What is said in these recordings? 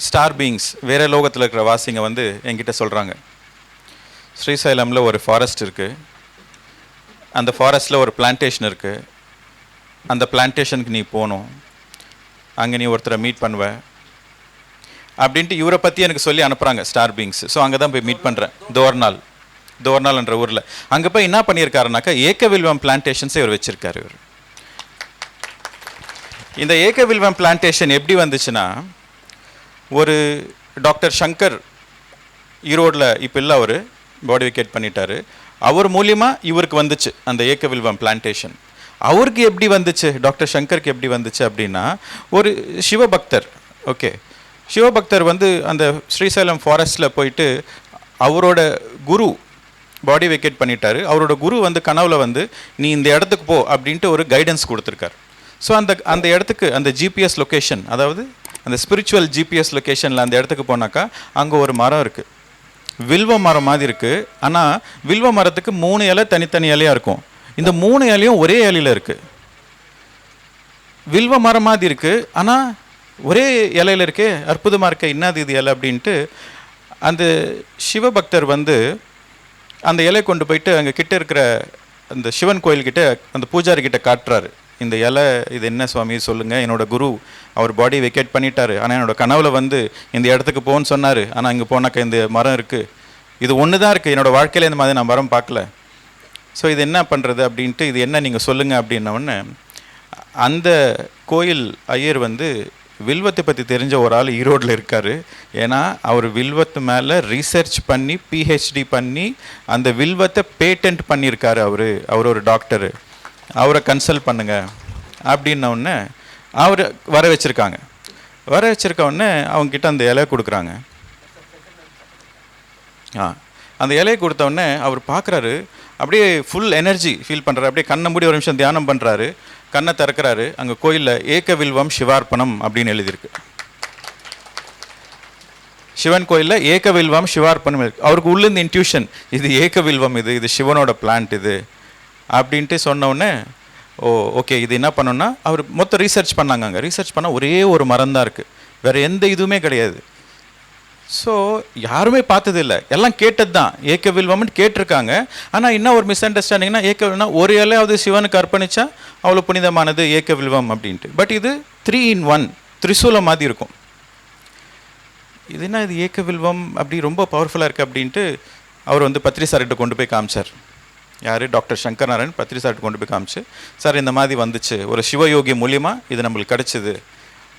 Star beings வேற லோகத்தில் இருக்கிற வாசிங்க வந்து என்கிட்ட சொல்கிறாங்க ஸ்ரீசைலமில் ஒரு ஃபாரஸ்ட் இருக்குது அந்த ஃபாரஸ்ட்டில் ஒரு பிளான்டேஷன் இருக்குது அந்த பிளான்டேஷனுக்கு நீ போகணும் அங்கே நீ ஒருத்தரை மீட் பண்ணுவ. அப்படின்ட்டு இவரை பற்றி எனக்கு சொல்லி அனுப்புகிறாங்க ஸ்டார் பீங்ஸ் ஸோ அங்கே தான் போய் மீட் பண்ணுறேன் தோர்னால் தோர்னால்ன்ற ஊரில். அங்கே போய் என்ன பண்ணியிருக்காருனாக்கா ஏக்கவில்வம் பிளான்டேஷன்ஸே இவர் வச்சுருக்காரு இவர். இந்த ஏகவில்வம் பிளான்டேஷன் எப்படி வந்துச்சுன்னா ஒரு டாக்டர் சங்கர் ஈரோடில் இப்போ இல்லை அவர் பாடி விக்கெட் பண்ணிட்டாரு. அவர் மூலியமாக இவருக்கு வந்துச்சு அந்த ஏக்கவில்வம் பிளான்டேஷன் அவருக்கு எப்படி வந்துச்சு டாக்டர் சங்கருக்கு எப்படி வந்துச்சு அப்படின்னா ஒரு சிவபக்தர் ஓகே சிவபக்தர் வந்து அந்த ஸ்ரீசைலம் ஃபாரஸ்ட்டில் போயிட்டு அவரோட குரு பாடி வெக்கேட் பண்ணிட்டாரு. அவரோட குரு வந்து கனவுல வந்து நீ இந்த இடத்துக்கு போ அப்படின்ட்டு ஒரு கைடன்ஸ் கொடுத்துருக்காரு. ஸோ அந்த அந்த இடத்துக்கு அந்த ஜிபிஎஸ் லொக்கேஷன் அதாவது அந்த ஸ்பிரிச்சுவல் ஜிபிஎஸ் லொக்கேஷனில் அந்த இடத்துக்கு போனாக்கா அங்கே ஒரு மரம் இருக்குது வில்வ மரம் மாதிரி இருக்குது ஆனால் வில்வ மரத்துக்கு மூணு இலை தனித்தனி இலையாக இருக்கும். இந்த மூணு இலையும் ஒரே இலையில் இருக்குது வில்வ மரம் மாதிரி இருக்குது ஆனால் ஒரே இலையில இருக்கே அற்புதமாக இருக்க என்னது இது இலை அப்படின்ட்டு அந்த சிவபக்தர் வந்து அந்த இலை கொண்டு போயிட்டு அங்கே கிட்ட இருக்கிற அந்த சிவன் கோயில்கிட்ட அந்த பூஜாரி கிட்ட காட்டுறாரு. இந்த இலை இது என்ன சுவாமி சொல்லுங்க. என்னோட குரு அவர் பாடி வெக்கேட் பண்ணிட்டாரு. ஆனால் என்னோட கனவுல வந்து இந்த இடத்துக்கு போன்னு சொன்னார். ஆனால் இங்கே போனாக்கா இந்த மரம் இருக்குது இது ஒன்று தான் இருக்குது என்னோடய வாழ்க்கையில் இந்த மாதிரி நான் மரம் பார்க்கல. ஸோ இது என்ன பண்ணுறது அப்படின்ட்டு இது என்ன நீங்கள் சொல்லுங்கள் அப்படின்ன அந்த கோயில் ஐயர் வந்து வில்வத்தை பற்றி தெரிஞ்ச ஒரு ஆள் ஈரோட்டில் இருக்கார். ஏன்னா அவர் வில்வத்து மேலே ரீசர்ச் பண்ணி பிஹெச்டி பண்ணி அந்த வில்வத்தை பேட்டன்ட் பண்ணியிருக்காரு அவர். அவர் ஒரு டாக்டரு அவரை கன்சல்ட் பண்ணுங்க. அப்படின்ன உடனே அவர் வர வச்சுருக்காங்க. வர வச்சிருக்க உடனே அவங்கக்கிட்ட அந்த இலையை கொடுக்குறாங்க. ஆ அந்த இலையை கொடுத்தவுடனே அவர் பார்க்குறாரு. அப்படியே ஃபுல் எனர்ஜி ஃபீல் பண்ணுறாரு அப்படியே கண்ணை மூடி ஒரு நிமிஷம் தியானம் பண்ணுறாரு கண்ணை திறக்கிறாரு. அங்கே கோயிலில் ஏக வில்வம் சிவார்ப்பணம் அப்படின்னு எழுதியிருக்கு. சிவன் கோயிலில் ஏக வில்வம் சிவார்ப்பணம் இருக்கு. அவருக்கு உள்ளேருந்து இன்ட்யூஷன் இது ஏக வில்வம் இது இது சிவனோட பிளான்ட் இது. அப்படின்ட்டு சொன்னோடனே ஓ ஓகே இது என்ன பண்ணோன்னா அவர் மொத்தம் ரீசர்ச் பண்ணாங்க அங்கே ரீசர்ச் பண்ணால் ஒரே ஒரு மரம் தான் இருக்குது வேறு எந்த இதுவுமே கிடையாது. ஸோ யாருமே பார்த்ததில்ல. எல்லாம் கேட்டது தான். ஏக்க வில்வம்னு கேட்டிருக்காங்க. ஆனால் என்ன ஒரு மிஸ் அண்டர்ஸ்டாண்டிங்னா ஏக்க வில்வம்னா ஒரு இலையாவது சிவனுக்கு அர்ப்பணித்தா அவ்வளோ புனிதமானது ஏக்க வில்வம் அப்படின்ட்டு. பட் இது த்ரீ இன் ஒன் திரிசூலம் மாதிரி இருக்கும். இது என்ன இது ஏக்க வில்வம் அப்படி ரொம்ப பவர்ஃபுல்லாக இருக்குது அப்படின்ட்டு அவர் வந்து பத்ரி சார்கிட்ட கொண்டு போய் காமிச்சார். யார்? டாக்டர் சங்கர் நாராயண் பத்ரி சார்கிட்ட கொண்டு போய் காமிச்சு சார் இந்த மாதிரி வந்துச்சு. ஒரு சிவயோகி மூலியமாக இது நம்மளுக்கு கிடச்சிது.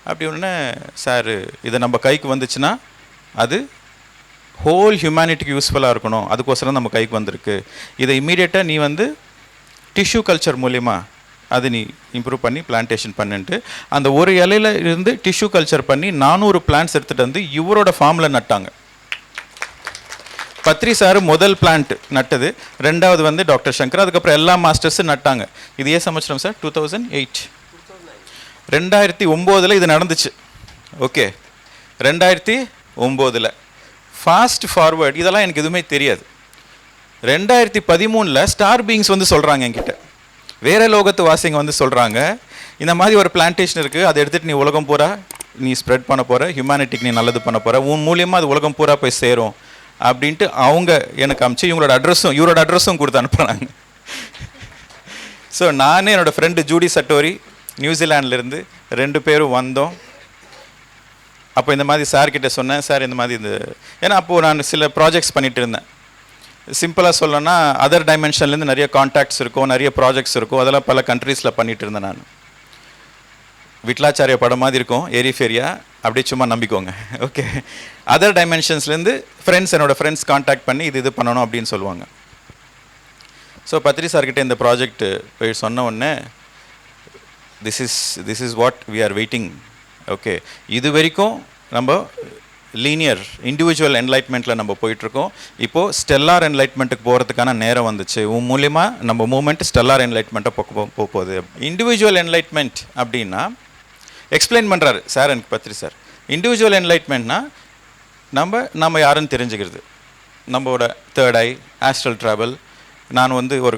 அப்படி ஒன்று சார் இது நம்ம கைக்கு வந்துச்சுன்னா அது ஹோல் ஹியூமனிட்டிக்கு யூஸ்ஃபுல்லாக இருக்கணும். அதுக்கோசரம் நம்ம கைக்கு வந்திருக்கு. இதை இம்மீடியட்டாக நீ வந்து டிஷ்யூ கல்ச்சர் மூலிமா அது நீ இம்ப்ரூவ் பண்ணி பிளான்டேஷன் பண்ணுன்ட்டு அந்த ஒரு இலையில இருந்து டிஷ்யூ கல்ச்சர் பண்ணி நானூறு பிளான்ட்ஸ் எடுத்துகிட்டு வந்து இவரோட ஃபார்மில் நட்டாங்க. பத்ரி சார் முதல் பிளான்ட் நட்டது. ரெண்டாவது வந்து டாக்டர் சங்கர் அதுக்கப்புறம் எல்லா மாஸ்டர்ஸும் நட்டாங்க. இது ஏ சமச்சரம் சார்? டூ தௌசண்ட் எயிட் ரெண்டாயிரத்தி ஒம்போதில் இது நடந்துச்சு. ஓகே ரெண்டாயிரத்தி ஒம்போதில். ஃபாஸ்ட் ஃபார்வேர்டு இதெல்லாம் எனக்கு எதுவுமே தெரியாது. ரெண்டாயிரத்தி பதிமூணில் ஸ்டார் பீங்ஸ் வந்து சொல்கிறாங்க என்கிட்ட. வேற லோகத்து வாசிங்க வந்து சொல்கிறாங்க இந்த மாதிரி ஒரு பிளான்டேஷன் இருக்குது அதை எடுத்துகிட்டு நீ உலகம் பூரா நீ ஸ்ப்ரெட் பண்ண போகிற ஹியூமனிட்டிக்கு நீ நல்லது பண்ண போகிற உன் மூலியமாக அது உலகம் பூரா போய் சேரும். அப்படின்ட்டு அவங்க எனக்கு அமிச்சு இவங்களோட அட்ரஸும் இவரோட அட்ரஸும் கொடுத்து அனுப்புகிறாங்க ஸோ நானே என்னோடய ஃப்ரெண்டு ஜூடி சட்டோரி நியூசிலாண்ட்லேருந்து ரெண்டு பேரும் வந்தோம். அப்போ இந்த மாதிரி சார்கிட்ட சொன்னேன். சார் இந்த மாதிரி இந்த ஏன்னா அப்போது நான் சில ப்ராஜெக்ட்ஸ் பண்ணிட்டு இருந்தேன். சிம்பிளாக சொல்லணும்னா அதர் டைமென்ஷன்லேருந்து நிறைய காண்டாக்ட்ஸ் இருக்கும் நிறைய ப்ராஜெக்ட்ஸ் இருக்கும். அதெல்லாம் பல கண்ட்ரீஸில் பண்ணிட்டு இருந்தேன் நான். விட்லாச்சாரிய படம் மாதிரி இருக்கும் ஏரிஃபேரியா அப்படியே சும்மா நம்பிக்கோங்க. ஓகே அதர் டைமென்ஷன்ஸ்லேருந்து ஃப்ரெண்ட்ஸ் என்னோடய ஃப்ரெண்ட்ஸ் காண்டாக்ட் பண்ணி இது இது பண்ணணும் அப்படின்னு சொல்லுவாங்க. ஸோ பத்ரி சார்கிட்ட இந்த ப்ராஜெக்ட் போய் சொன்ன உடனே this is this is what we are waiting okay இது வரைக்கும் நம்ம லீனியர் இண்டிவிஜுவல் என்லைட்மெண்ட்டில் நம்ம போயிட்டுருக்கோம். இப்போது ஸ்டெல்லார் என்லைட்மெண்ட்டுக்கு போகிறதுக்கான நேரம் வந்துச்சு. உன் மூலிமா நம்ம மூமெண்ட் ஸ்டெல்லார் என்லைட்மெண்ட்டை போக போக போகுது. இண்டிவிஜுவல் என்லைட்மெண்ட் அப்படின்னா எக்ஸ்பிளைன் பண்ணுறாரு சார் எனக்கு பத்திரி சார் இண்டிவிஜுவல் என்லைட்மெண்ட்னா நம்ம நம்ம யாருன்னு தெரிஞ்சுக்கிறது. நம்மளோட தேர்ட் ஐ ஆஸ்ட்ரல் ட்ராவல் நான் வந்து ஒரு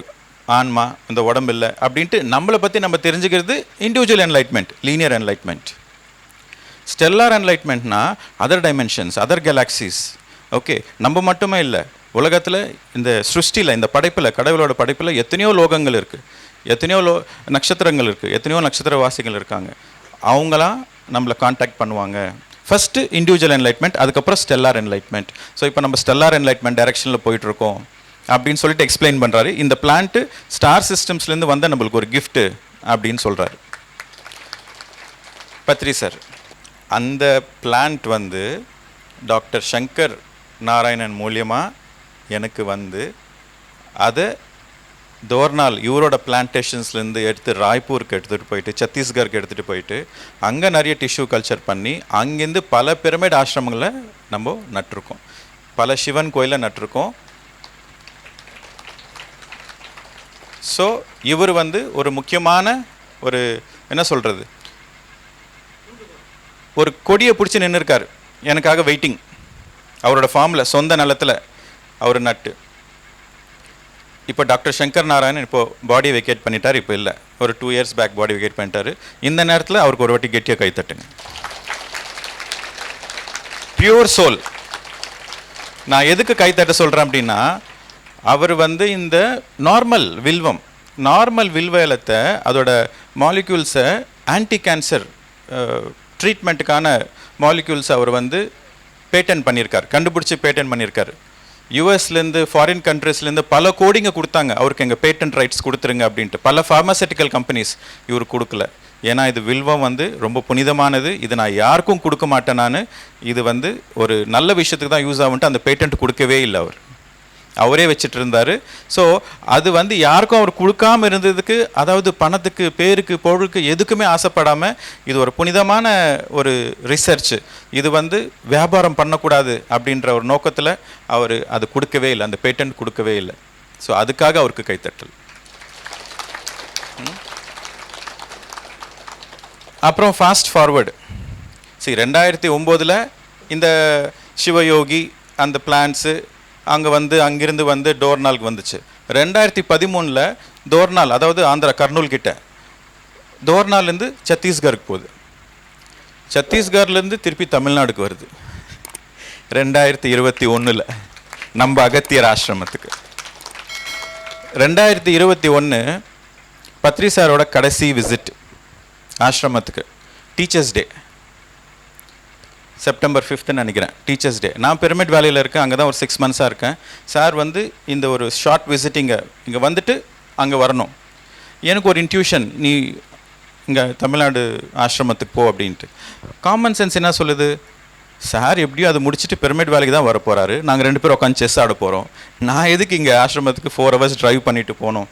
ஆன்மா இந்த உடம்பு இல்லை அப்படின்ட்டு நம்மளை பற்றி நம்ம தெரிஞ்சுக்கிறது individual enlightenment linear enlightenment stellar என்லைட்மெண்ட்னா other dimensions other galaxies okay நம்ம மட்டுமே இல்லை. உலகத்தில் இந்த சிருஷ்டியில் இந்த படைப்பில் கடவுளோட படைப்பில் எத்தனையோ லோகங்கள் இருக்குது எத்தனையோ லோ நட்சத்திரங்கள் இருக்குது எத்தனையோ நட்சத்திரவாசிகள் இருக்காங்க. அவங்களாம் நம்மளை காண்டாக்ட் பண்ணுவாங்க. ஃபஸ்ட்டு இண்டிவிஜுவல் என்லைட்மெண்ட் அதுக்கப்புறம் ஸ்டெல்லார் என்லைட்மெண்ட் ஸோ இப்போ நம்ம ஸ்டெல்லார் என்லைட்மெண்ட் டைரக்ஷனில் போயிட்டுருக்கோம். அப்படின்னு சொல்லிட்டு எக்ஸ்பிளைன் பண்ணுறாரு இந்த பிளான்ட்டு ஸ்டார் சிஸ்டம்ஸ்லேருந்து வந்த நம்மளுக்கு ஒரு கிஃப்ட்டு அப்படின்னு சொல்கிறாரு பத்ரி சார் அந்த பிளான்ட் வந்து டாக்டர் சங்கர் நாராயணன் மூலியமாக எனக்கு வந்து அதை தோர்னால் இவரோட பிளான்டேஷன்ஸ்லேருந்து எடுத்து ராய்ப்பூருக்கு எடுத்துகிட்டு போயிட்டு சத்தீஸ்கருக்கு எடுத்துகிட்டு போயிட்டு அங்கே நிறைய டிஷ்யூ கல்ச்சர் பண்ணி அங்கேருந்து பல பிரமிட் ஆசிரமங்களை நம்ம நட்டிருக்கோம். பல சிவன் கோயிலை நட்டிருக்கோம். ஸோ இவர் வந்து ஒரு முக்கியமான ஒரு என்ன சொல்கிறது ஒரு கொடியை பிடிச்சி நின்றுருக்கார் எனக்காக வெயிட்டிங் அவரோட ஃபார்மில் சொந்த நிலத்தில் அவர் நட்டு. இப்போ டாக்டர் சங்கர் நாராயணன் இப்போ பாடி வெக்கேட் பண்ணிட்டார் இப்போ இல்லை. ஒரு two years back body vacate பண்ணிட்டாரு. இந்த நேரத்தில் அவருக்கு ஒரு வாட்டி கெட்டியாக கைத்தட்டுங்க பியூர் சோல் நான் எதுக்கு கைத்தட்ட சொல்கிறேன் அப்படின்னா அவர் வந்து இந்த நார்மல் வில்வம் நார்மல் வில்வ இலத்தை அதோட மாலிக்யூல்ஸை ஆன்டி கேன்சர் ட்ரீட்மெண்ட்டுக்கான மாலிக்யூல்ஸ் அவர் வந்து பேட்டன் பண்ணியிருக்கார். கண்டுபிடிச்சி பேட்டன் பண்ணியிருக்காரு. யூஎஸ்லேருந்து ஃபாரின் கண்ட்ரீஸ்லேருந்து பல கோடிங்க கொடுத்தாங்க. அவருக்கு எங்கள் பேட்டன்ட் ரைட்ஸ் கொடுத்துருங்க அப்படின்ட்டு. பல ஃபார்மசூட்டிக்கல் கம்பெனிஸ் இவர் கொடுக்கல. ஏன்னா இது வில்வம் வந்து ரொம்ப புனிதமானது. இது நான் யாருக்கும் கொடுக்க மாட்டேன் நான். இது வந்து ஒரு நல்ல விஷயத்துக்கு தான் யூஸ் ஆகுன்ட்டு அந்த பேட்டன்ட் கொடுக்கவே இல்லை அவர். அவரே வச்சுட்டு இருந்தார் ஸோ அது வந்து யாருக்கும் அவர் கொடுக்காம இருந்ததுக்கு அதாவது பணத்துக்கு பேருக்கு பொருளுக்கு எதுக்குமே ஆசைப்படாமல் இது ஒரு புனிதமான ஒரு ரிசர்ச் இது வந்து வியாபாரம் பண்ணக்கூடாது அப்படின்ற ஒரு நோக்கத்தில் அவர் அது கொடுக்கவே இல்லை அந்த பேட்டன்ட் கொடுக்கவே இல்லை. ஸோ அதுக்காக அவருக்கு கைத்தட்டல். அப்புறம் ஃபாஸ்ட் ஃபார்வர்டு சரி ரெண்டாயிரத்தி ஒம்போதில் இந்த சிவயோகி அந்த பிளான்ஸு அங்கே வந்து அங்கிருந்து வந்து டோர்னாலுக்கு வந்துச்சு. ரெண்டாயிரத்தி பதிமூணில் டோர்னால் அதாவது ஆந்திரா கர்னூல் கிட்ட டோர்னால்லேருந்து சத்தீஸ்கருக்கு போகுது. சத்தீஸ்கர்லேருந்து திருப்பி தமிழ்நாடுக்கு வருது. ரெண்டாயிரத்தி இருபத்தி ஒன்றில் நம்ம அகத்தியர் ஆசிரமத்துக்கு. ரெண்டாயிரத்தி இருபத்தி ஒன்று பத்ரி சாரோட கடைசி விசிட் ஆசிரமத்துக்கு டீச்சர்ஸ் டே. செப்டம்பர் ஃபிஃப்த்துன்னு நினைக்கிறேன். டீச்சர்ஸ் டே நான் பிரமிட் வேலையில் இருக்கேன். அங்கே தான் ஒரு சிக்ஸ் மந்த்ஸாக இருக்கேன். சார் வந்து இந்த ஒரு ஷார்ட் விசிட்டிங்கை இங்கே வந்துட்டு அங்கே வரணும். எனக்கு ஒரு இன்ட்யூஷன் நீ இங்கே தமிழ்நாடு ஆசிரமத்துக்கு போ அப்படின்ட்டு. காமன் சென்ஸ் என்ன சொல்லுது? சார் எப்படியும் அது முடிச்சுட்டு பிரமிட் வேலைக்கு தான் வர போகிறாரு நாங்கள் ரெண்டு பேரும் உட்காந்து செஸ் ஆட போகிறோம் நான் எதுக்கு இங்கே ஆசிரமத்துக்கு ஃபோர் ஹவர்ஸ் ட்ரைவ் பண்ணிட்டு போகணும்?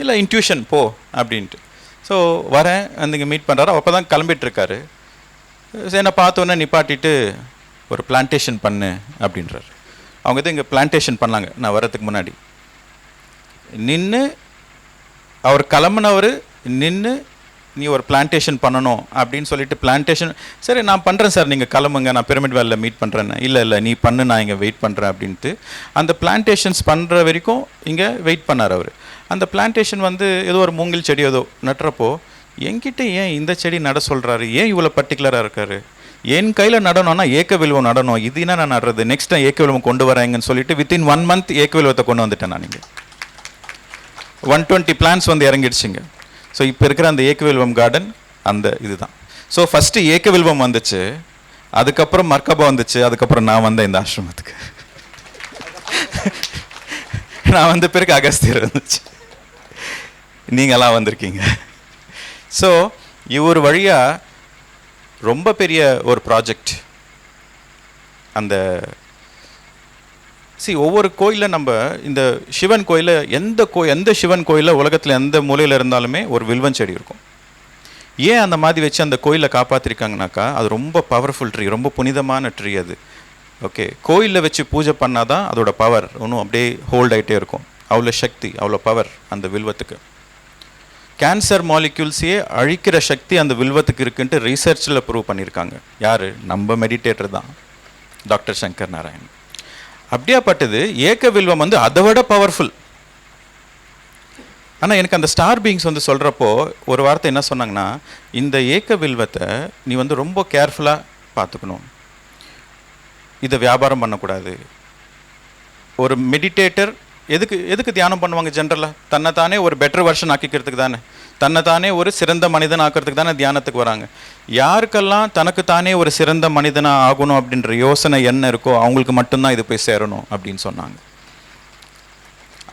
இல்லை இன்ட்யூஷன் போ அப்படின்ட்டு. ஸோ வரேன். வந்து இங்கே மீட் பண்ணுறாரு அப்போ தான் கிளம்பிட்டு என்னை சரி நான் பார்த்தோன்னே நிப்பாட்டிட்டு ஒரு பிளான்டேஷன் பண்ணு அப்படின்றார். அவங்க தான் இங்கே பிளான்டேஷன் பண்ணாங்க நான் வர்றதுக்கு முன்னாடி. நின்று அவர் கிளம்புனவர் நின்று நீ ஒரு பிளான்டேஷன் பண்ணணும் அப்படின்னு சொல்லிட்டு பிளான்டேஷன் சரி நான் பண்ணுறேன் சார் நீங்கள் கிளம்புங்க நான் பிரமிட் வேலில் மீட் பண்ணுறேன் இல்லை இல்லை நீ பண்ணு நான் இங்கே வெயிட் பண்ணுறேன் அப்படின்ட்டு. அந்த பிளான்டேஷன்ஸ் பண்ணுற வரைக்கும் இங்கே வெயிட் பண்ணார் அவர். அந்த பிளான்டேஷன் வந்து ஏதோ ஒரு மூங்கில் செடி ஏதோ நட்டுறப்போ என்கிட்ட ஏன் இந்த செடி நட சொல்கிறாரு ஏன் இவ்வளோ பர்டிகுலராக இருக்காரு? என் கையில் நடணும்னா ஏக்க வில்வம் நடணும். இது என்ன நான் நடுறது? நெக்ஸ்ட் நான் ஏக்க வில்வம் கொண்டு வரேங்கன்னு சொல்லிட்டு வித்தின் ஒன் மந்த் ஏக்க வில்வத்தை கொண்டு வந்துட்டேன் நான் இங்கே. ஒன் டுவெண்ட்டி பிளான்ஸ் வந்து இறங்கிடுச்சிங்க. ஸோ இப்போ இருக்கிற அந்த ஏக்கவில்வம் கார்டன் அந்த இதுதான். ஸோ ஃபஸ்ட்டு ஏக்கவில்வம் வந்துச்சு. அதுக்கப்புறம் மர்க்கபா வந்துச்சு. அதுக்கப்புறம் நான் வந்தேன் இந்த ஆசிரமத்துக்கு. நான் வந்த பிறகு அகஸ்தியர் வந்துச்சு. நீங்களாம் வந்திருக்கீங்க. ஸோ இவர் வழியாக ரொம்ப பெரிய ஒரு ப்ராஜெக்ட் அந்த சி ஒவ்வொரு கோயிலில் நம்ம இந்த சிவன் கோயிலில் எந்த கோ எந்த சிவன் கோயிலில் உலகத்தில் எந்த மூலையில் இருந்தாலுமே ஒரு வில்வன் செடி இருக்கும். ஏன் அந்த மாதிரி வச்சு அந்த கோயிலை காப்பாற்றிருக்காங்கனாக்கா அது ரொம்ப பவர்ஃபுல் ட்ரீ ரொம்ப புனிதமான ட்ரீ அது. ஓகே கோயிலில் வச்சு பூஜை பண்ணால் தான் அதோட பவர் ஒன்றும் அப்படியே ஹோல்ட் ஆகிட்டே இருக்கும். அவ்வளோ சக்தி அவ்வளோ பவர் அந்த வில்வத்துக்கு. கேன்சர் மாலிக்யூல்ஸையே அழிக்கிற சக்தி அந்த வில்வத்துக்கு இருக்குன்ட்டு ரிசர்ச்சில் ப்ரூவ் பண்ணியிருக்காங்க. யார்? நம்ம மெடிடேட்டர் தான். டாக்டர் சங்கர் நாராயண் அப்படியாப்பட்டது ஏக்க வில்வம் வந்து அதை விட பவர்ஃபுல் ஆனால் எனக்கு அந்த ஸ்டார் பீங்ஸ் வந்து சொல்கிறப்போ ஒரு வார்த்தை என்ன சொன்னாங்கன்னா இந்த ஏக்க வில்வத்தை நீ வந்து ரொம்ப கேர்ஃபுல்லாக பார்த்துக்கணும். இதை வியாபாரம் பண்ணக்கூடாது. ஒரு மெடிடேட்டர் எதுக்கு எதுக்கு தியானம் பண்ணுவாங்க ஜென்ரலாக தன்னைத்தானே ஒரு பெட்டர் வெர்ஷன் ஆக்கிக்கிறதுக்கு தானே. தன்னைத்தானே ஒரு சிறந்த மனிதன் ஆக்கிறதுக்கு தானே தியானத்துக்கு வராங்க. யாருக்கெல்லாம் தனக்கு தானே ஒரு சிறந்த மனிதனாக ஆகணும் அப்படின்ற யோசனை என்ன இருக்கோ அவங்களுக்கு மட்டும்தான் இது போய் சேரணும் அப்படின்னு சொன்னாங்க.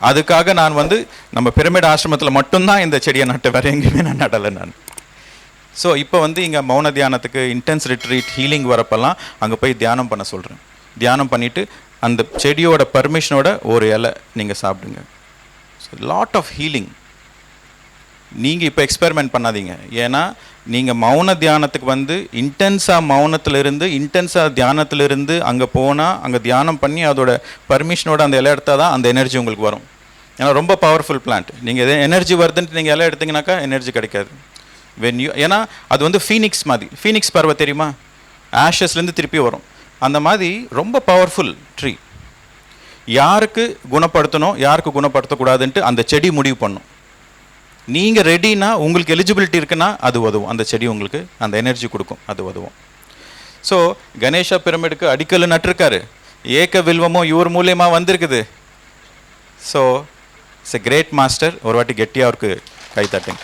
அதுக்காக நான் வந்து நம்ம பிரமிட் ஆசிரமத்தில் மட்டும்தான் இந்த செடியை நட்டு வேற எங்கேயுமே நான் நடலை நான். ஸோ இப்போ வந்து இங்கே மௌன தியானத்துக்கு இன்டென்ஸ் ரிட்ரீட் ஹீலிங் வரப்பெல்லாம் அங்கே போய் தியானம் பண்ண சொல்கிறேன் தியானம் பண்ணிவிட்டு அந்த செடியோட பர்மிஷனோட ஒரு இலை நீங்கள் சாப்பிடுங்க. லாட் ஆஃப் ஹீலிங் நீங்கள் இப்போ எக்ஸ்பெரிமெண்ட் பண்ணாதீங்க. ஏன்னா நீங்கள் மௌன தியானத்துக்கு வந்து இன்டென்ஸாக மௌனத்திலிருந்து இன்டென்ஸாக தியானத்திலிருந்து அங்கே போனால் அங்கே தியானம் பண்ணி அதோட பர்மிஷனோட அந்த இலை எடுத்தால் தான் அந்த எனர்ஜி உங்களுக்கு வரும். ஏன்னா ரொம்ப பவர்ஃபுல் பிளான்ட் நீங்கள் எது எனர்ஜி வருதுன்ட்டு நீங்கள் இலை எடுத்தீங்கனாக்கா எனர்ஜி கிடைக்காது. வென் யூ ஏன்னா அது வந்து ஃபீனிக்ஸ் மாதிரி. ஃபீனிக்ஸ் பறவை தெரியுமா? ஆஷஸ்லேருந்து திருப்பி வரும். அந்த மாதிரி ரொம்ப பவர்ஃபுல் ட்ரீ யாருக்கு குணப்படுத்தணும் யாருக்கு குணப்படுத்தக்கூடாதுன்ட்டு அந்த செடி முடிவு பண்ணும். நீங்கள் ரெடினா உங்களுக்கு எலிஜிபிலிட்டி இருக்குன்னா அது உதவும். அந்த செடி உங்களுக்கு அந்த எனர்ஜி கொடுக்கும் அது உதவும். ஸோ கணேஷா பிரமிடுக்கு அடிக்கல் நட்டிருக்காரு. ஏக்க வில்வமும் இவர் மூலியமாக வந்திருக்குது. So it's a great master ஒரு வாட்டி கெட்டியாக அவருக்கு கை தட்டுங்க.